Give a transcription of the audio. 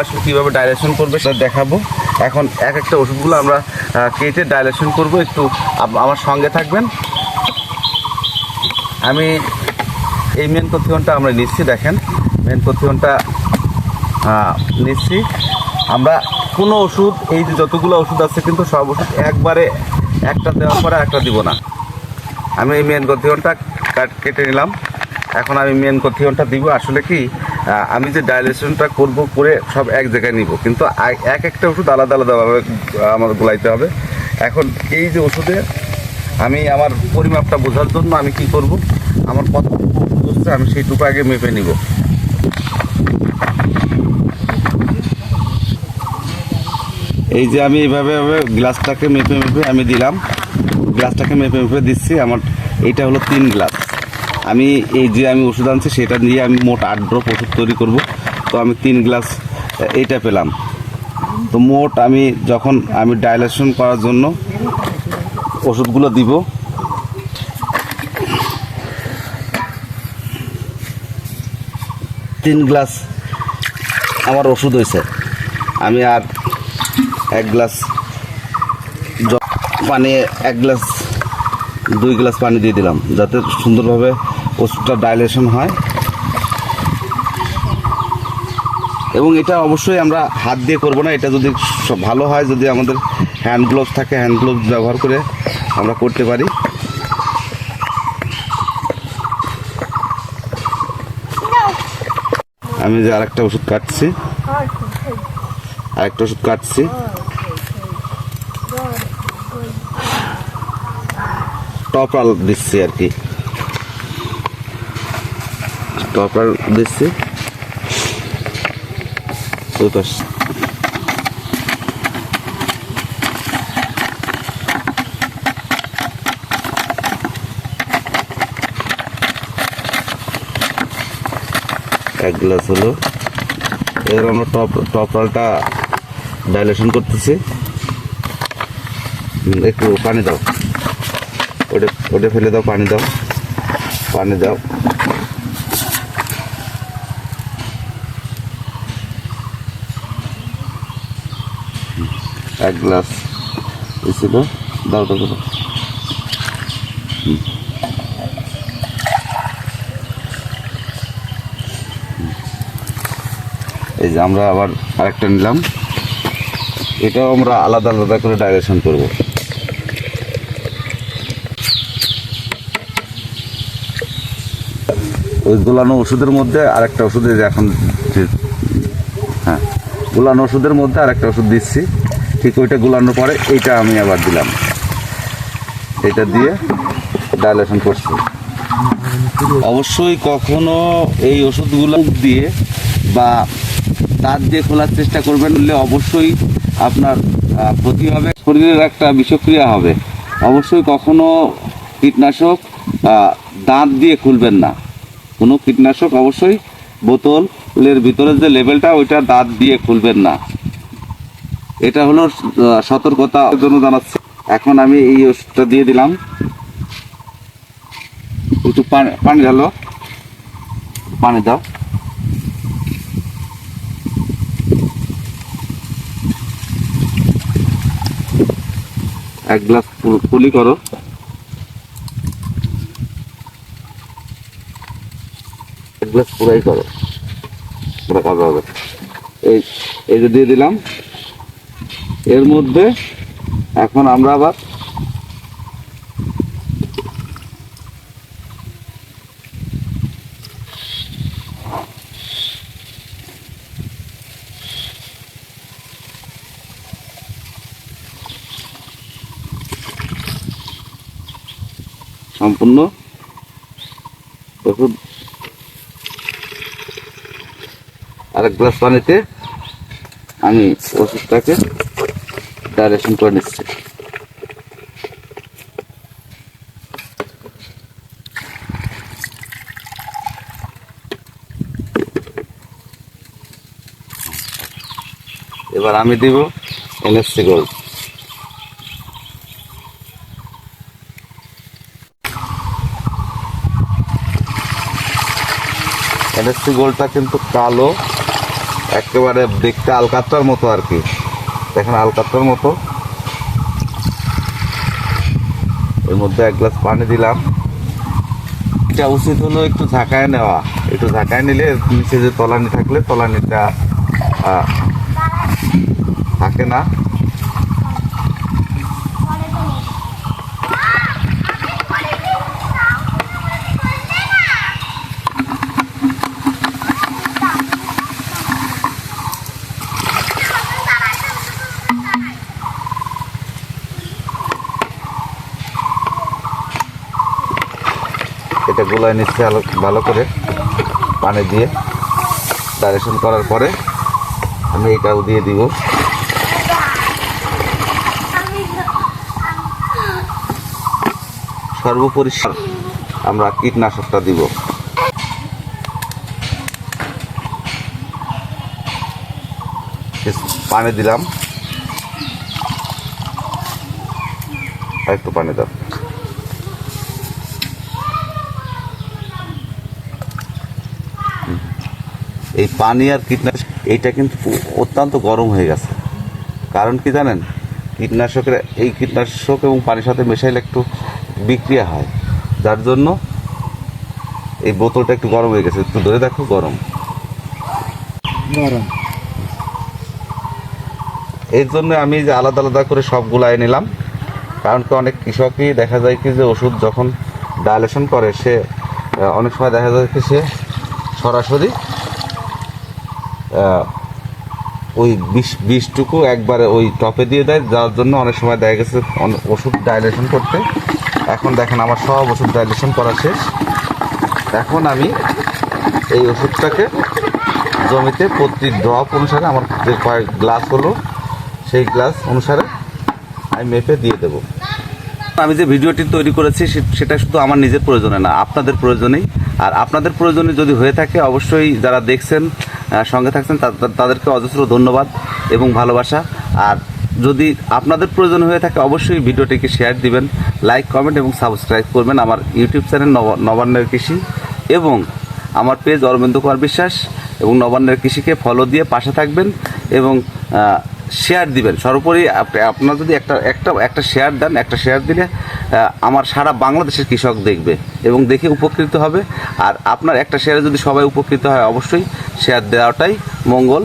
আসলে কীভাবে ডাইলেশন করবে সেটা দেখাবো। এখন এক একটা ওষুধগুলো আমরা কেটে ডাইলেশন করব। একটু আমার সঙ্গে থাকবেন। আমি এই মেন প্রতিহনটা আমরা নিচ্ছি দেখেন। মেন আহ, নিচ্ছি। আমরা কোনো ওষুধ এই যে যতগুলো ওষুধ আছে কিন্তু সব ওষুধ একবারে একটা দেওয়ার পরে একটা দিব না। আমি এই মেন গথিয়নটা কাট- নিলাম। এখন আমি মেন গথিয়নটা দিব। আসলে কি আমি যে ডাইলেশনটা করব করে সব এক জায়গায় নিব। কিন্তু এক একটা ওষুধ আলাদা আলাদাভাবে আমার গোলাইতে হবে। এখন এই যে ওষুধে আমি আমার পরিমাপটা বোঝার জন্য আমি কি করব? আমার কতটুকু ওষুধ হচ্ছে, আমি সেইটুকু আগে মেপে নিব। এই যে আমি এইভাবে গ্লাসটাকে মেপে মেপে আমি দিলাম। গ্লাসটাকে মেপে মেপে দিচ্ছি, আমার এইটা হলো তিন গ্লাস। আমি এই যে আমি ওষুধ আনছি, সেটা দিয়ে আমি মোট আট ড্রপ ওষুধ তৈরি করব। তো আমি তিন গ্লাস এইটা পেলাম। তো মোট আমি যখন আমি ডাইলেশন করার জন্য ওষুধগুলো দিব, তিন গ্লাস আমার ওষুধ হয়েছে। আমি আর এক গ্লাস পানি, এক গ্লাস, দুই গ্লাস পানি দিয়ে দিলাম, যাতে সুন্দরভাবে ওষুধটা ডাইলেশন হয়। এবং এটা অবশ্যই আমরা হাত দিয়ে করব না, এটা যদি ভালো হয়, যদি আমাদের হ্যান্ড গ্লোভস থাকে হ্যান্ড গ্লোভস ব্যবহার করে আমরা করতে পারি। আমি যে আরেকটা ওষুধ কাটছি। আরেকটা ওষুধ কাটছি। টপার দিচ্ছি আর কি। টপার দিচ্ছি ওই পাশ এক গ্লাস হলো। এবার আমরা টপ টপারটা ডাইলেশন করতেছি। একটু পানি দাও। ওটা ওটা ফেলে দাও, পানি দাও। পানি দাও। এক গ্লাস ছিল দাও। হুম। এই যে আমরা আবার আরেকটা নিলাম এটাও আমরা আলাদা আলাদা করে ডাইরেকশন করব ওই গোলানো ওষুধের মধ্যে আরেকটা ওষুধ এখন হ্যাঁ গোলানো ওষুধের মধ্যে আরেকটা ওষুধ দিচ্ছি ঠিক ওইটা গোলানোর পরে এইটা আমি আবার দিলাম। এটা দিয়ে ডাইলেশন করছি। অবশ্যই কখনো এই ওষুধগুলো দিয়ে বা দাঁত দিয়ে খোলার চেষ্টা করবেন বললে অবশ্যই আপনার ক্ষতি হবে। শরীরের একটা বিষক্রিয়া হবে। অবশ্যই কখনো কীটনাশক দাঁত দিয়ে খুলবেন না। কোনো কীটনাশক অবশ্যই বোতলের ভিতরে যে লেভেলটা ওইটা দাঁত দিয়ে খুলবেন না। এটা হলো আহ, সতর্কতার জন্য জানাচ্ছি। এখন আমি এই ওষুধটা দিয়ে দিলাম। একটু পানি পানি ঢালো। পানি দাও। এক গ্লাস ফুলি করো। এক গ্লাস পুরাই করো। হবে। এই এই যে দিয়ে দিলাম। এর মধ্যে এখন আমরা আবার সম্পূর্ণ ওষুধ আরেক গ্লাস পানিতে আমি ওষুধটাকে ডাইরেকশন করে নিচ্ছি এবার আমি দিব এনএসসি গোল্ড এনএসসি গোল্ডটা কিন্তু কালো, একেবারে দেখতে আলকাত্রার মতো আর কি। দেখেন আলকাত্রার মতো। এর মধ্যে এক গ্লাস পানি দিলাম। এটা উচিত হলো একটু ঝাঁকায় নেওয়া। একটু ঝাঁকায় নিলে নিচে যে তলানি থাকলে তলানিটা থাকে না। এটা গোলায় নিচ্ছে আলো- ভালো করে, পানি দিয়ে। ডাইরেকশন করার পরে আমি এটাও দিয়ে দিব। সর্বোপরি আমরা কীটনাশকটা দিব। পানি দিলাম। একটু পানি দাও। এই পানি আর কীটনাশক এইটা কিন্তু অত্যন্ত গরম হয়ে গেছে। কারণ কি জানেন? কীটনাশকের এই কীটনাশক এবং পানির সাথে মেশাইলে একটু বিক্রিয়া হয়। যার জন্য এই বোতলটা একটু গরম হয়ে গেছে। একটু ধরে দেখো গরম। গরম। এর জন্য আমি যে আলাদা আলাদা করে সবগুলাই নিলাম। কারণ কি অনেক কৃষকই দেখা যায় কি যে ওষুধ যখন ডাইলেশন করে সে অনেক সময় দেখা যায় কি সে সরাসরি ওই বিষ বিষটুকু একবারে ওই টপে দিয়ে দেয়, যার জন্য অনেক সময় দেখা গেছে ওষুধ ডাইলেশন করতে। এখন দেখেন আমার সব ওষুধ ডাইলেশন করা শেষ। এখন আমি এই ওষুধটাকে জমিতে প্রতি ড্রপ অনুসারে আমার যে কয়েক গ্লাস হলো, সেই গ্লাস অনুসারে আমি মেপে দিয়ে দেবো। আমি যে ভিডিওটি তৈরি করেছি সেটা শুধু আমার নিজের প্রয়োজনে না, আপনাদের প্রয়োজনেই। আর আপনাদের প্রয়োজনে যদি হয়ে থাকে, অবশ্যই যারা দেখছেন সঙ্গে থাকছেন তাদেরকে অজস্র ধন্যবাদ এবং ভালোবাসা। আর যদি আপনাদের প্রয়োজন হয়ে থাকে, অবশ্যই ভিডিওটিকে শেয়ার দিবেন লাইক কমেন্ট এবং সাবস্ক্রাইব করবেন আমার ইউটিউব চ্যানেল নব- নবান্নের কৃষি এবং আমার পেজ অরবিন্দ কুমার বিশ্বাস এবং নবান্নের কৃষিকে ফলো দিয়ে পাশে থাকবেন এবং শেয়ার দিবেন। সর্বোপরি আপ- আপনার যদি একটা একটা একটা শেয়ার দেন, একটা শেয়ার দিলে আমার সারা বাংলাদেশের কৃষক দেখবে এবং দেখে উপকৃত হবে। আর আপনার একটা শেয়ারে যদি সবাই উপকৃত হয়, অবশ্যই শেয়ার দেওয়াটাই মঙ্গল।